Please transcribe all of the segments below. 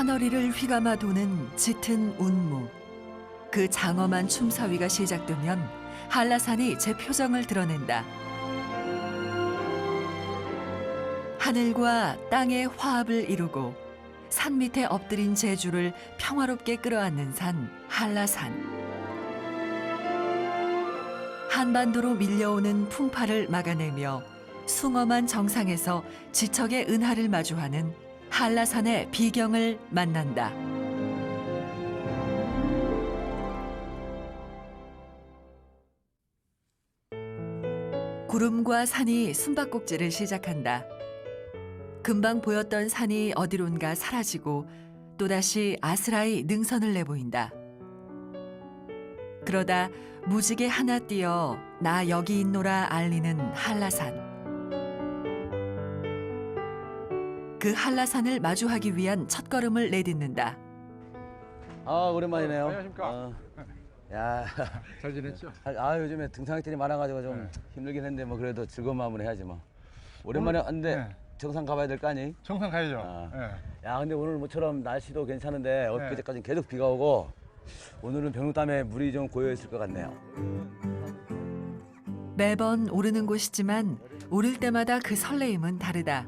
산허리를 휘감아 도는 짙은 운무. 그 장엄한 춤사위가 시작되면 한라산이 제 표정을 드러낸다. 하늘과 땅의 화합을 이루고 산 밑에 엎드린 제주를 평화롭게 끌어안는 산 한라산. 한반도로 밀려오는 풍파를 막아내며 숭엄한 정상에서 지척의 은하를 마주하는 한라산의 비경을 만난다. 구름과 산이 숨바꼭질을 시작한다. 금방 보였던 산이 어디론가 사라지고 또다시 아스라이 능선을 내보인다. 그러다 무지개 하나 띄어 나 여기 있노라 알리는 한라산. 그 한라산을 마주하기 위한 첫걸음을 내딛는다. 아 오랜만이네요. 안녕하십니까. 어, 야, 잘 지냈죠? 아, 아, 요즘에 등산객들이 많아가지고 좀 네. 힘들긴 했는데 뭐 그래도 즐거운 마음으로 해야지 뭐. 오랜만에 왔는데 네. 정상 가봐야 될 거 아니? 정상 가야죠. 아. 예. 야 근데 오늘 모처럼 날씨도 괜찮은데 네. 엊그제까지는 계속 비가 오고 오늘은 병록담에 물이 좀 고여 있을 것 같네요. 매번 오르는 곳이지만 오를 때마다 그 설레임은 다르다.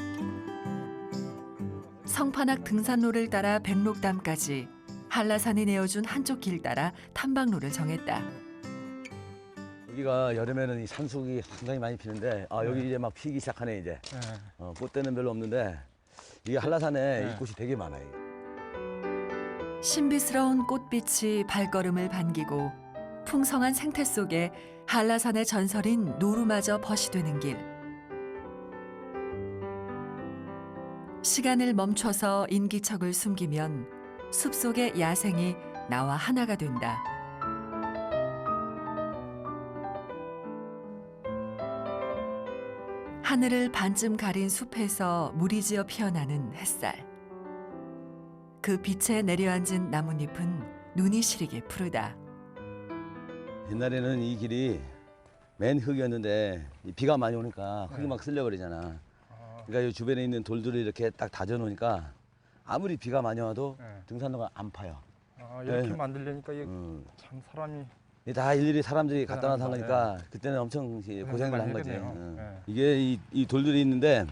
성판악 등산로를 따라 백록담까지 한라산이 내어준 한쪽 길 따라 탐방로를 정했다. 여기가 여름에는 이 산속이 상당히 많이 피는데 아 여기 네. 이제 막 피기 시작하네 이제. 예. 어, 꽃대는 별로 없는데 이게 한라산에 네. 이 꽃이 되게 많아요. 신비스러운 꽃빛이 발걸음을 반기고 풍성한 생태 속에 한라산의 전설인 노루마저 벗이되는 길. 시간을 멈춰서 인기척을 숨기면 숲속의 야생이 나와 하나가 된다. 하늘을 반쯤 가린 숲에서 무리지어 피어나는 햇살. 그 빛에 내려앉은 나뭇잎은 눈이 시리게 푸르다. 옛날에는 이 길이 맨 흙이었는데 이 비가 많이 오니까 흙이 네. 막 쓸려버리잖아. 아, 그러니까 이 주변에 있는 돌들을 이렇게 딱 다져 놓으니까 아무리 비가 많이 와도 네. 등산로가 안 파요. 아, 이렇게 네. 만들려니까 이게 음. 참 사람이 이게 다 일일이 사람들이 갖다 놔서 한. 거니까 그때는 엄청 이 고생을 한 거지. 했겠네요. 응. 네. 이게 이, 이 돌들이 있는데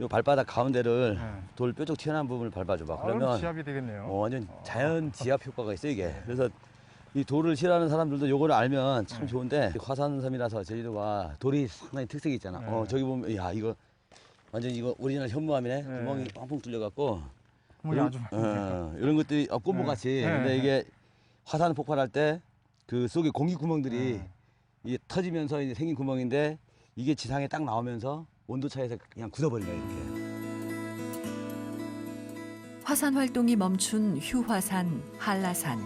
이 발바닥 가운데를 예. 돌 뾰족 튀어나온 부분을 밟아줘봐. 아, 그러면 지압이 되겠네요. 어, 완전 자연 지압 효과가 있어 이게. 그래서 이 돌을 싫어하는 사람들도 요거를 알면 참 네. 좋은데 화산섬이라서 제주도가 돌이 상당히 특색이 있잖아. 네. 어 저기 보면 야 이거 완전 이거 오리지널 현무암이네. 네. 구멍이 뻥뻥 뚫려갖고 구멍이 이런, 아주 어, 이런 것들이 어, 꽃무같이. 네. 근데 네. 이게 화산 폭발할 때 그 속에 공기 구멍들이 네. 이게 터지면서 이제 생긴 구멍인데 이게 지상에 딱 나오면서 온도 차에서 그냥 굳어버린 거야 이렇게. 화산 활동이 멈춘 휴화산, 한라산.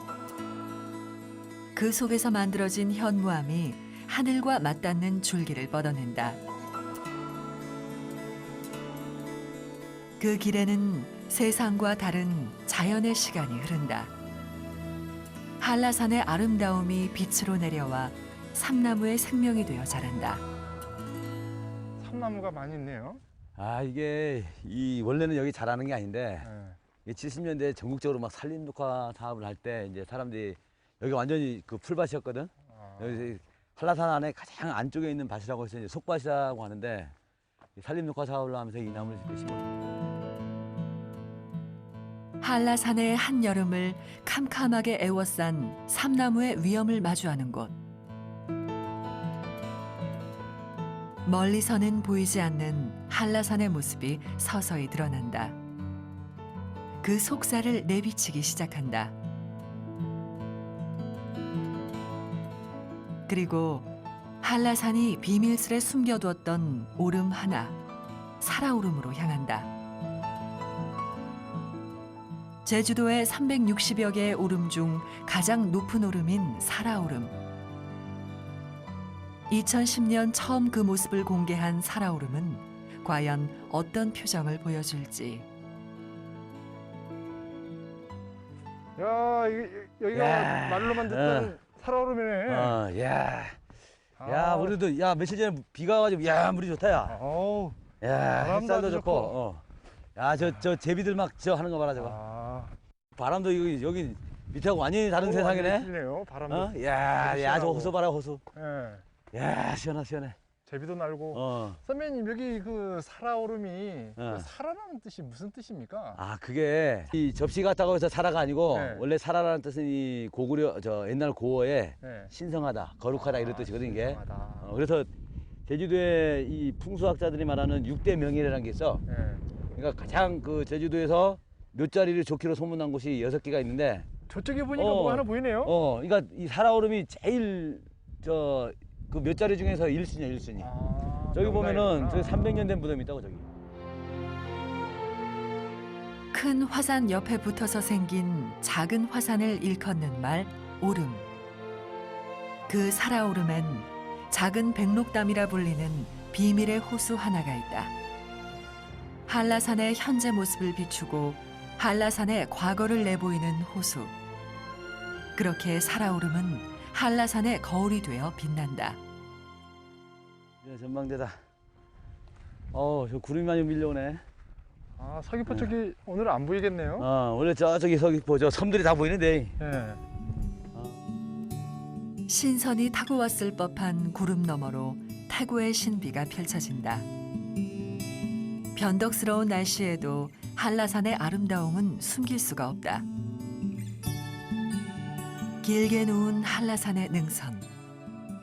그 속에서 만들어진 현무암이 하늘과 맞닿는 줄기를 뻗어낸다. 그 길에는 세상과 다른 자연의 시간이 흐른다. 한라산의 아름다움이 빛으로 내려와 삼나무의 생명이 되어 자란다. 참나무가 많이 있네요. 아 이게 이 원래는 여기 잘하는 게 아닌데 예. 이 70년대 전국적으로 막 산림 녹화 사업을 할 때 이제 사람들이 여기 완전히 그 풀밭이었거든. 아, 여기 한라산 안에 가장 안쪽에 있는 밭이라고 해서 이제 속밭이라고 하는데 이 산림 녹화 사업을 하면서 이 나무를 심어. 한라산의 한여름을 캄캄하게 애워싼 삼나무의 위험을 마주하는 곳. 멀리서는 보이지 않는 한라산의 모습이 서서히 드러난다. 그 속살을 내비치기 시작한다. 그리고 한라산이 비밀스레 숨겨두었던 오름 하나, 살아오름으로 향한다. 제주도의 360여 개의 오름 중 가장 높은 오름인 사라오름. 2010년 처음 그 모습을 공개한 사라오름은 과연 어떤 표정을 보여줄지. 야, 여기가 야. 말로만 듣던 살아오름이네. 어, 야, 아, 야, 우리도 야 며칠 전에 비가 와가지고 야 물이 좋다 야. 어우, 야, 바람도 햇살도 좋고. 좋고. 어. 야, 저, 저 제비들 막 저 하는 거 봐라, 저거. 아, 바람도 여기, 여기 밑에하고 완전히 다른 세상이네. 네요 바람도. 어? 야, 야, 저 시원하고. 호수 봐라, 호수. 예. 야, 시원하, 시원해. 제비도 날고. 어. 선배님 여기 그 살아오름이 어. 그 살아라는 뜻이 무슨 뜻입니까? 아, 그게 이 접시 같다고 해서 사라가 아니고 네. 원래 사라라는 뜻은 이 고구려, 저 옛날 고어에 네. 신성하다, 거룩하다 이런 아, 뜻이거든, 이게. 신성하다. 어, 그래서 제주도에 이 풍수학자들이 말하는 육대 명이라는 게 있어. 예. 그러니까 가장 그 제주도에서 몇 자리를 좋기로 소문난 곳이 여섯 개가 있는데 저쪽에 보니까 어. 뭐가 하나 보이네요. 어, 그러니까 이 살아오름이 제일 저그몇 자리 중에서 1순위야, 1순위. 아, 저기 보면은 명당이구나. 저 300년 된 무덤이 있다고 저기. 큰 화산 옆에 붙어서 생긴 작은 화산을 일컫는 말 오름. 그 살아오름엔 작은 백록담이라 불리는 비밀의 호수 하나가 있다. 한라산의 현재 모습을 비추고 한라산의 과거를 내보이는 호수. 그렇게 살아오름은 한라산의 거울이 되어 빛난다. 이 전망대다. 어, 저 구름이 많이 밀려오네. 아 서귀포 쪽이 오늘 안 보이겠네요. 어, 원래 저쪽이 서귀포 저 섬들이 다 보이는데. 예. 신선이 타고 왔을 법한 구름 너머로 태고의 신비가 펼쳐진다. 변덕스러운 날씨에도 한라산의 아름다움은 숨길 수가 없다. 길게 누운 한라산의 능선.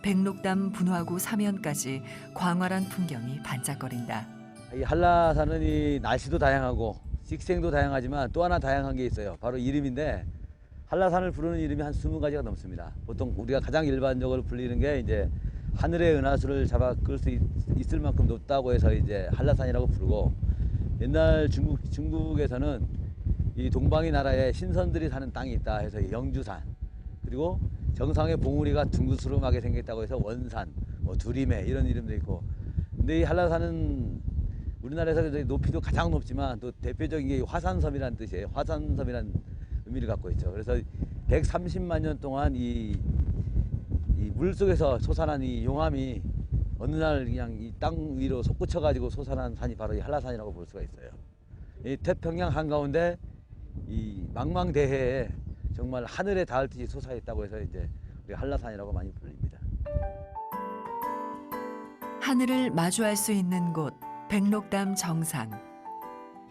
백록담 분화구 사면까지 광활한 풍경이 반짝거린다. 이 한라산은 이 날씨도 다양하고 식생도 다양하지만 또 하나 다양한 게 있어요. 바로 이름인데 한라산을 부르는 이름이 한 20가지가 넘습니다. 보통 우리가 가장 일반적으로 불리는 게 이제 하늘의 은하수를 잡아 끌 수 있을 만큼 높다고 해서 이제 한라산이라고 부르고 옛날 중국 중국에서는 이 동방의 나라에 신선들이 사는 땅이 있다 해서 이 영주산 그리고 정상에 봉우리가 둥그스름하게 생겼다고 해서 원산, 뭐 두리매 이런 이름도 있고 근데 이 한라산은 우리나라에서 높이도 가장 높지만 또 대표적인 게 화산섬이라는 뜻이에요. 화산섬이라는 의미를 갖고 있죠. 그래서 130만 년 동안 이, 이 물속에서 솟아난 이 용암이 어느 날 그냥 이 땅 위로 솟구쳐 가지고 솟아난 산이 바로 이 한라산이라고 볼 수가 있어요. 이 태평양 한가운데 이 망망대해에 정말 하늘에 닿을 듯이 솟아있다고 해서 이제 우리 한라산이라고 많이 불립니다. 하늘을 마주할 수 있는 곳 백록담 정상.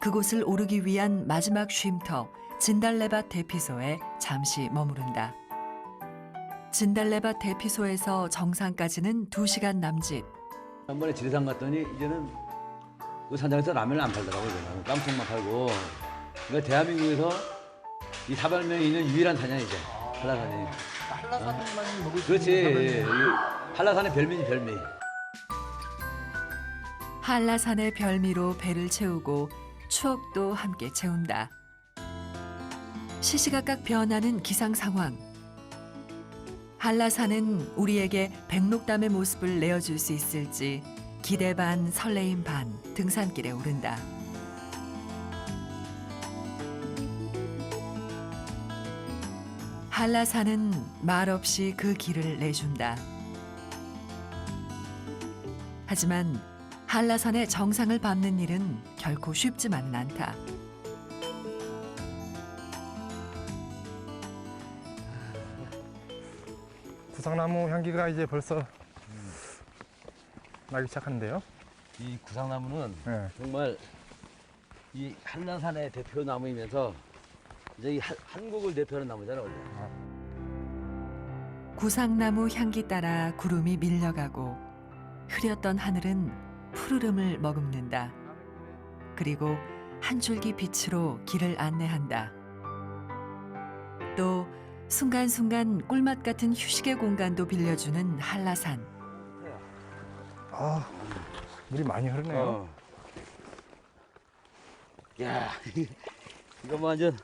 그곳을 오르기 위한 마지막 쉼터 진달래밭 대피소에 잠시 머무른다. 진달래밭 대피소에서 정상까지는 2시간 남짓. 한 번에 지리산 갔더니 이제는 그 산장에서 라면을 안 팔더라고요. 이제는. 깜짝만 팔고. 그러니까 대한민국에서 이 사발면에 있는 유일한 산이야 이제 한라산이. 한라산만 먹을 수 그렇지. 있는 예, 이 한라산의 별미지 별미. 한라산의 별미로 배를 채우고 추억도 함께 채운다. 시시각각 변하는 기상 상황. 한라산은 우리에게 백록담의 모습을 내어줄 수 있을지 기대 반 설레임 반 등산길에 오른다. 한라산은 말없이 그 길을 내준다. 하지만 한라산의 정상을 밟는 일은 결코 쉽지만은 않다. 구상나무 향기가 이제 벌써 나기 시작하는데요. 이 구상나무는 예. 정말 이 한라산의 대표 나무이면서 이제 이 한, 한국을 대표하는 나무잖아 원래. 구상나무 향기 따라 구름이 밀려가고 흐렸던 하늘은 푸르름을 머금는다. 그리고 한 줄기 빛으로 길을 안내한다. 또 순간순간 꿀맛 같은 휴식의 공간도 빌려주는 한라산. 아 물이 많이 흐르네요. 어. 야, 이거 뭐 완전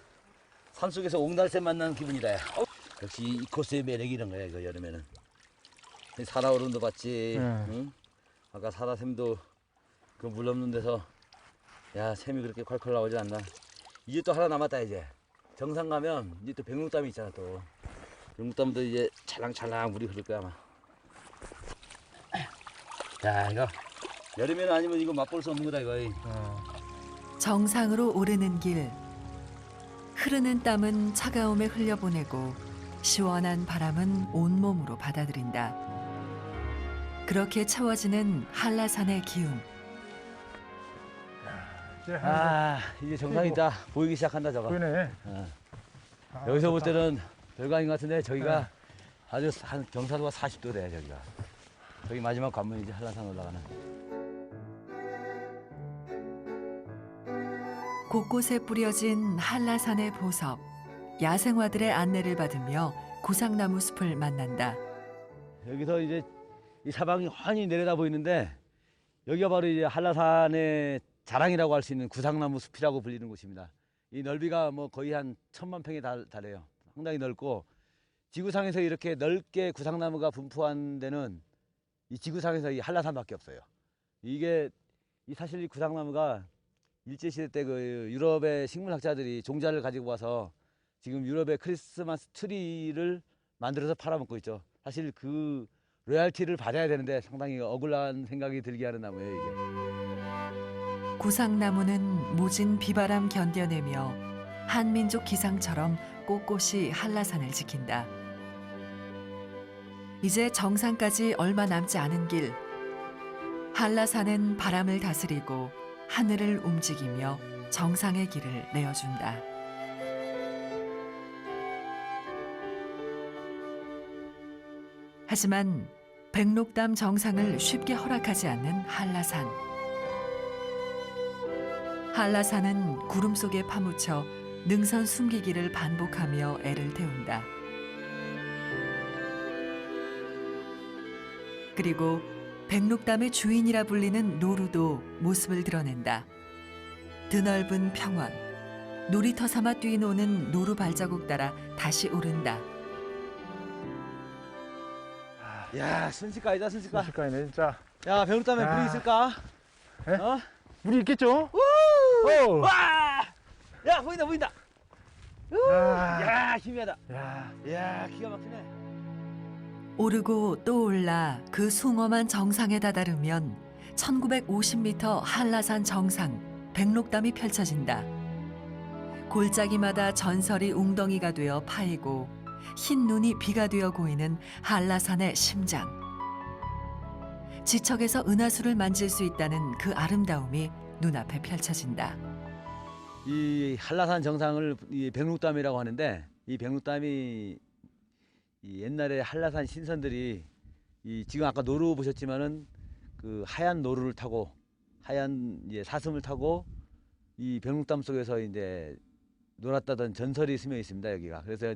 산속에서 옹달새 만난 기분이다. 야. 역시 이 코스의 매력이 이런 거야, 이거 여름에는. 이 살아오름도 봤지, 네. 응? 아까 사라샘도 그 물 없는 데서 야, 샘이 그렇게 콸콸 나오지 않나. 이제 또 하나 남았다, 이제. 정상 가면 이제 또 백록담이 있잖아, 또. 백록담도 이제 찰랑찰랑 물이 흐를 거야, 아마. 야, 이거 여름에는 아니면 이거 맛볼 수 없는 거다, 이거. 어. 정상으로 오르는 길. 흐르는 땀은 차가움에 흘려보내고 시원한 바람은 온몸으로 받아들인다. 그렇게 채워지는 한라산의 기운. 이제 한아 이제 정상이 다 보이기 시작한다 저거. 보이네. 어. 아, 여기서 볼. 때는 별거 아닌 것 같은데 저기가 네. 아주 한 경사도가 40도 돼 저기가. 저기 마지막 관문이지 한라산 올라가는. 곳곳에 뿌려진 한라산의 보석. 야생화들의 안내를 받으며 구상나무 숲을 만난다. 여기서 이제 이 사방이 훤히 내려다 보이는데 여기가 바로 이제 한라산의 자랑이라고 할 수 있는 구상나무 숲이라고 불리는 곳입니다. 이 넓이가 뭐 거의 한 천만 평에 달, 달해요. 상당히 넓고 지구상에서 이렇게 넓게 구상나무가 분포한 데는 이 지구상에서 이 한라산밖에 없어요. 이게 이 사실 이 구상나무가 일제 시대 때 그 유럽의 식물학자들이 종자를 가지고 와서 지금 유럽의 크리스마스 트리를 만들어서 팔아먹고 있죠. 사실 그 로얄티를 받아야 되는데 상당히 억울한 생각이 들게 하는 나무예요 이게. 구상나무는 모진 비바람 견뎌내며 한민족 기상처럼 꼿꼿이 한라산을 지킨다. 이제 정상까지 얼마 남지 않은 길. 한라산은 바람을 다스리고 하늘을 움직이며 정상의 길을 내어준다. 하지만 백록담 정상을 쉽게 허락하지 않는 한라산. 한라산은 구름 속에 파묻혀 능선 숨기기를 반복하며 애를 태운다. 그리고 백록담의 주인이라 불리는 노루도 모습을 드러낸다. 드넓은 평원, 놀이터 삼아 뛰노는 노루 발자국 따라 다시 오른다. 야 순식간이다 순식간. 순식간이네 진짜. 야 배울다면 야. 물이 있을까? 에? 어? 물이 있겠죠? 오! 와! 야 보인다 보인다. 야. 야 희미하다. 야. 야 기가 막히네. 오르고 또 올라 그 숭엄한 정상에 다다르면 1950m 한라산 정상 백록담이 펼쳐진다. 골짜기마다 전설이 웅덩이가 되어 파이고 흰 눈이 비가 되어 고이는 한라산의 심장. 지척에서 은하수를 만질 수 있다는 그 아름다움이 눈앞에 펼쳐진다. 이 한라산 정상을 이 백록담이라고 하는데 이 백록담이 이 옛날에 한라산 신선들이 이 지금 아까 노루 보셨지만은 그 하얀 노루를 타고 하얀 이제 사슴을 타고 이 백록담 속에서 이제 놀았다던 전설이 스며 있습니다 여기가 그래서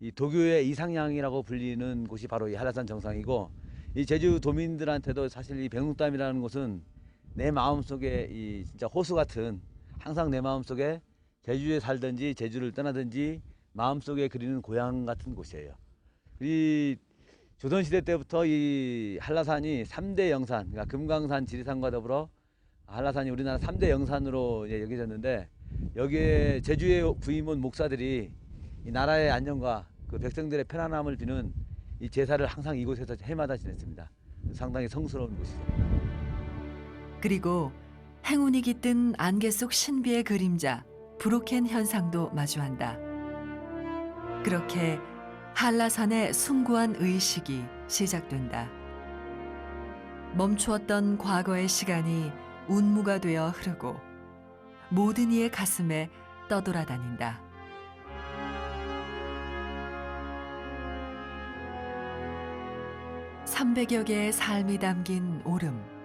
이 도교의 이상향이라고 불리는 곳이 바로 이 한라산 정상이고 이 제주 도민들한테도 사실 이 백록담이라는 곳은 내 마음 속에 이 진짜 호수 같은 항상 내 마음 속에 제주에 살든지 제주를 떠나든지 마음 속에 그리는 고향 같은 곳이에요. 이 조선 시대 때부터 이 한라산이 삼대 영산, 그러니까 금강산, 지리산과 더불어 한라산이 우리나라 삼대 영산으로 이제 여겨졌는데 여기에 제주에 부임온 목사들이 이 나라의 안녕과 그 백성들의 편안함을 비는 이 제사를 항상 이곳에서 해마다 지냈습니다. 상당히 성스러운 곳이죠. 그리고 행운이 깃든 안개 속 신비의 그림자 브로켄 현상도 마주한다. 그렇게 한라산의 숭고한 의식이 시작된다. 멈추었던 과거의 시간이 운무가 되어 흐르고 모든 이의 가슴에 떠돌아다닌다. 삼백여 개의 삶이 담긴 오름.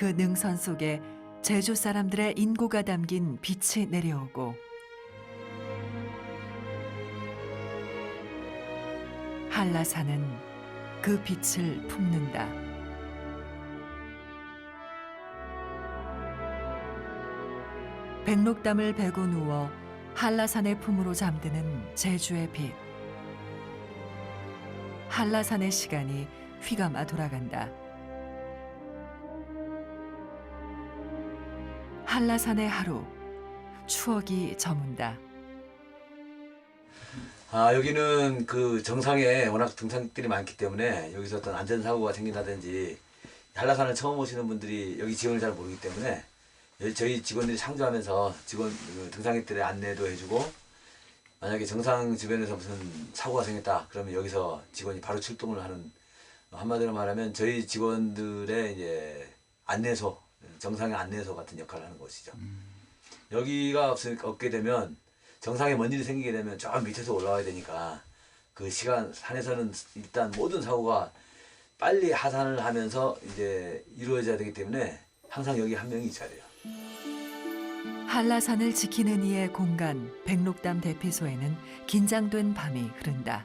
그 능선 속에 제주 사람들의 인고가 담긴 빛이 내려오고 한라산은 그 빛을 품는다. 백록담을 베고 누워 한라산의 품으로 잠드는 제주의 빛. 한라산의 시간이 휘감아 돌아간다. 한라산의 하루 추억이 저문다. 아 여기는 그 정상에 워낙 등산객들이 많기 때문에 여기서 어떤 안전사고가 생긴다든지 한라산을 처음 오시는 분들이 여기 지형을 잘 모르기 때문에 저희 직원들이 창조하면서 직원 그 등산객들의 안내도 해주고 만약에 정상 주변에서 무슨 사고가 생겼다 그러면 여기서 직원이 바로 출동을 하는 한마디로 말하면 저희 직원들의 이제 안내소 정상의 안내소 같은 역할을 하는 곳이죠. 여기가 없, 없게 되면 정상에 뭔 일이 생기게 되면 저 밑에서 올라와야 되니까 그 시간 산에서는 일단 모든 사고가 빨리 하산을 하면서 이제 이루어져야 되기 때문에 항상 여기 한 명이 있어야 돼요. 한라산을 지키는 이의 공간 백록담 대피소에는 긴장된 밤이 흐른다.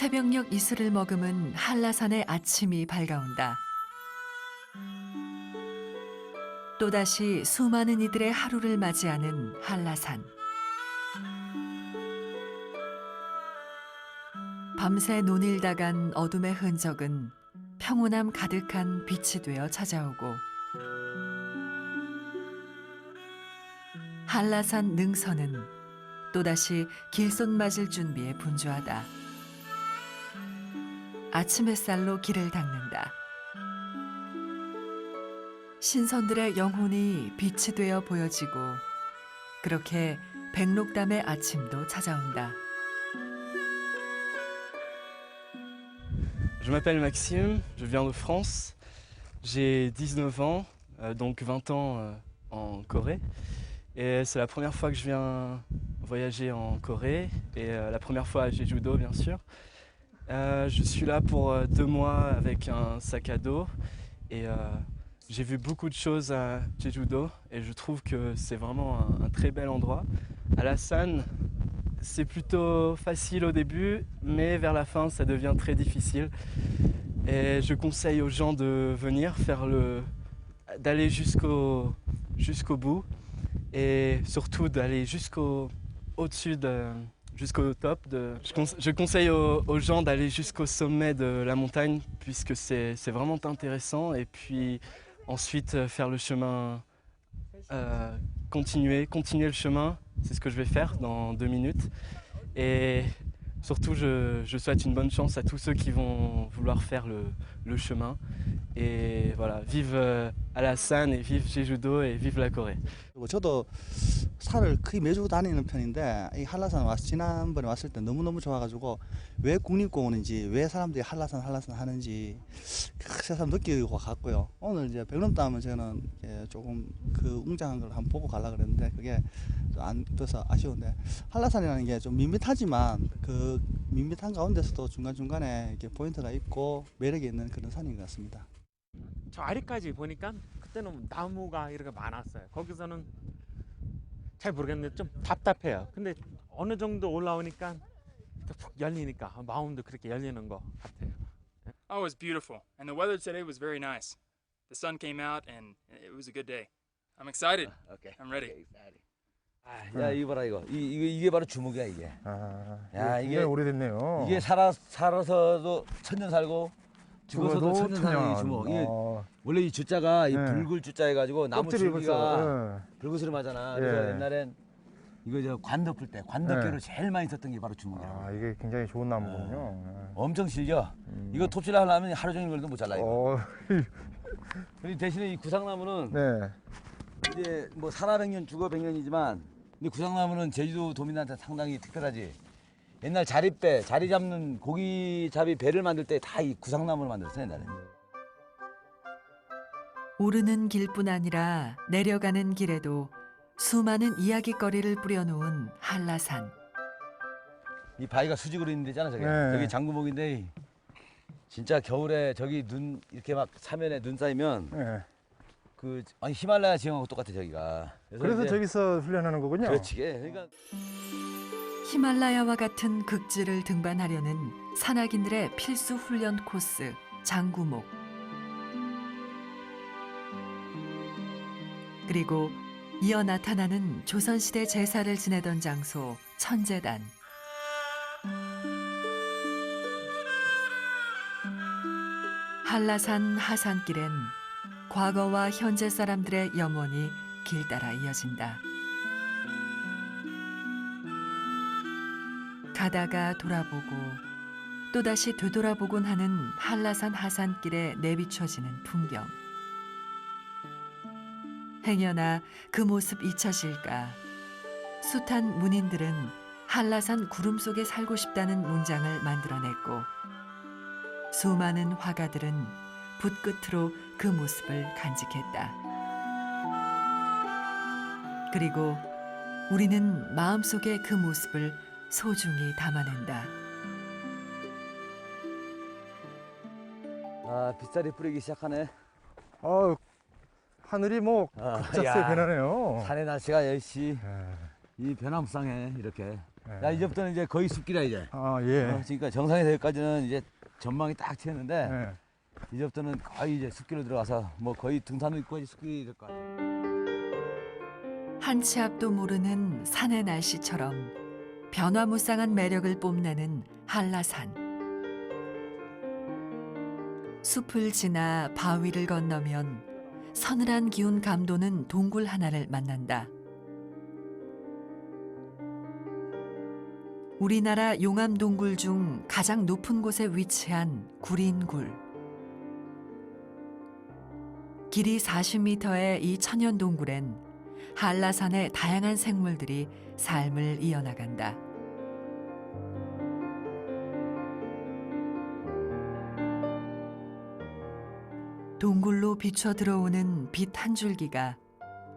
새벽녘 이슬을 머금은 한라산의 아침이 밝아온다. 또다시 수많은 이들의 하루를 맞이하는 한라산. 밤새 논일다 간 어둠의 흔적은 평온함 가득한 빛이 되어 찾아오고 한라산 능선은 또다시 길손 맞을 준비에 분주하다. 아침 햇살로 길을 닦는다. 신선들의 영혼이 빛이 되어 보여지고 그렇게 백록담의 아침도 찾아온다. Je m'appelle Maxime, je viens de France. J'ai 19 ans, euh, donc 20 ans euh, en Corée. Et c'est la première fois que je viens voyager en Corée et euh, la première fois à Jeju-do bien sûr. Euh, je suis là pour euh, deux mois avec un sac à dos et euh, j'ai vu beaucoup de choses à Jeju-do et je trouve que c'est vraiment un, très bel endroit. Alasan, c'est plutôt facile au début, mais vers la fin, ça devient très difficile. Et je conseille aux gens de venir faire le, d'aller jusqu'au, jusqu'au bout et surtout d'aller jusqu'au, au-dessus de, jusqu'au top. Je, conse- je conseille aux, gens d'aller jusqu'au sommet de la montagne puisque c'est, vraiment intéressant. Et puis ensuite euh, faire le chemin, euh, continuer, continuer le chemin. C'est ce que je vais faire dans deux minutes. Et surtout, je, souhaite une bonne chance à tous ceux qui vont vouloir faire le, le chemin. Et voilà, vive euh, Alassane et vive Jeju-do et vive la Corée. 저도 산을 거의 매주 다니는 편인데 이 한라산 왔 지난번에 왔을 때 너무 너무 좋아가지고 왜 국립공원인지 왜 사람들이 한라산 한라산 하는지 그 새삼 느끼고 갔고요. 오늘 이제 백름담은 저는 조금 그 웅장한 걸 한번 보고 가려 그랬는데 그게 좀안 돼서 아쉬운데 한라산이라는 게 좀 밋밋하지만 그 밋밋한 가운데서도 중간 중간에 이렇게 포인트가 있고 매력이 있는 그런 산인 것 같습니다. 저 아래까지 보니까 그때는 나무가 이렇게 많았어요. 거기서는 잘 모르겠는데 좀 답답해요. 근데 어느 정도 올라오니까 푹 열리니까 마음도 그렇게 열리는 것 같아요. Oh, it was beautiful. And the weather today was very nice. The sun came out and it was a good day. I'm excited. 오케이. I'm ready. 야 이거 봐라 이거 이, 이게 이게 바로 주먹이야 이게. 아, 야, 이게- 오래됐네요. 이게 살아 살아서도 천년 살고 죽어도 천년 사는 이 주먹. 이게 어, 원래 이 주자가 이 네. 붉을 주자 해가지고 나무 껍질이 줄기가 벌써. 붉으스름하잖아. 그래서 예. 옛날엔 이거 저관 덮을 때 관 덮개로 네. 제일 많이 썼던 게 바로 예. 주먹이야. 아, 이게 굉장히 좋은 나무군요. 예. 엄청 실겨. 음. 이거 톱질 하려면 하루 종일 걸려도 못 잘라 이거. 어, 그리고 대신에 이 구상나무는 네. 이제 뭐 살아 백년 죽어 백년이지만 근데 구상나무는 제주도 도민한테 상당히 특별하지. 옛날 자리배, 자리 잡는 고기 잡이 배를 만들 때 다 이 구상나무로 만들었어 옛날에. 오르는 길뿐 아니라 내려가는 길에도 수많은 이야기거리를 뿌려놓은 한라산. 이 바위가 수직으로 있는 데잖아 저게. 네. 저기 장구목인데 진짜 겨울에 저기 눈 이렇게 막 사면에 눈 쌓이면 예. 그 아니 히말라야 지형하고 똑같아 저기가. 그래서 이제 저기서 훈련하는 거군요. 그렇지. 그러니까 히말라야와 같은 극지를 등반하려는 산악인들의 필수 훈련 코스 장구목. 그리고 이어 나타나는 조선시대 제사를 지내던 장소 천재단. 한라산 하산길엔 과거와 현재 사람들의 염원이 길 따라 이어진다. 가다가 돌아보고 또다시 되돌아보곤 하는 한라산 하산길에 내비춰지는 풍경. 행여나 그 모습 잊혀질까. 숱한 문인들은 한라산 구름 속에 살고 싶다는 문장을 만들어냈고 수많은 화가들은 붓끝으로 그 모습을 간직했다. 그리고 우리는 마음속에 그 모습을 소중히 담아낸다. 아 빗살이 뿌리기 시작하네. 아 하늘이 뭐 아, 급작스레 야. 변하네요. 산의 날씨가 역시 예. 이 변화무쌍해 이렇게. 예. 야 이제부터는 이제 거의 숲길이야 이제. 아 예. 어, 그러니까 정상에서 여기까지는 이제 전망이 딱 튀었는데 예. 이제부터는 거의 이제 숲길로 들어가서 뭐 거의 등산로 있고 숲길이 될것 같아. 한치 앞도 모르는 산의 날씨처럼 변화무쌍한 매력을 뽐내는 한라산. 숲을 지나 바위를 건너면 서늘한 기운 감도는 동굴 하나를 만난다. 우리나라 용암 동굴 중 가장 높은 곳에 위치한 구린굴. 길이 40m의 이 천연 동굴엔 한라산의 다양한 생물들이 삶을 이어나간다. 동굴로 비춰 들어오는 빛 한 줄기가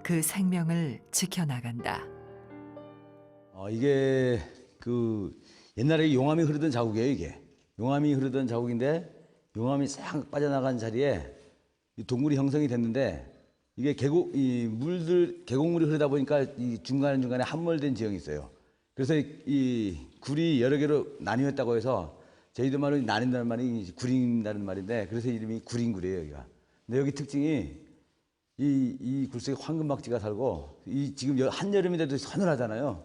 그 생명을 지켜나간다. 어, 이게 그 옛날에 용암이 흐르던 자국이에요 이게. 용암이 흐르던 자국인데 용암이 싹 빠져나간 자리에 이 동굴이 형성이 됐는데 이게 계곡 이 물들 계곡물이 흐르다 보니까 이 중간 중간에 함몰된 지형이 있어요. 그래서 이, 이 굴이 여러 개로 나뉘었다고 해서 저희들 말로 나뉜다는 말이 구린다는 말인데 그래서 이름이 구린굴이에요 여기가. 근데 여기 특징이 이, 이 굴 속에 황금박쥐가 살고 이 지금 여- 한여름인데도 서늘하잖아요.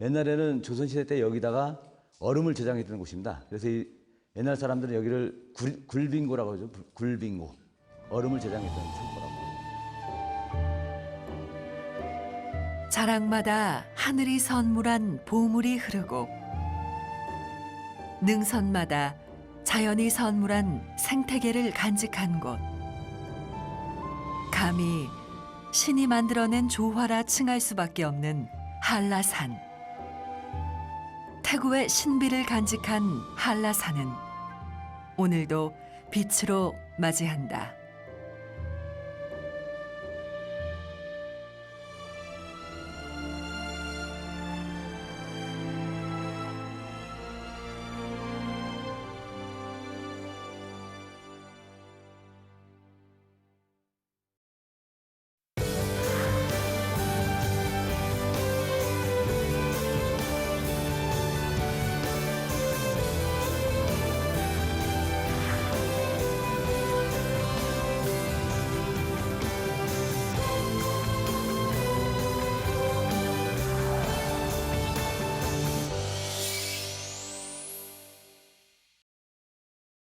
옛날에는 조선시대 때 여기다가 얼음을 저장했던 곳입니다. 그래서 이 옛날 사람들은 여기를 굴, 굴빙고라고 하죠. 굴- 굴빙고. 얼음을 저장했던 창고라고. 자락마다 하늘이 선물한 보물이 흐르고 능선마다 자연이 선물한 생태계를 간직한 곳. 감히 신이 만들어낸 조화라 칭할 수밖에 없는 한라산. 태고의 신비를 간직한 한라산은 오늘도 빛으로 맞이한다.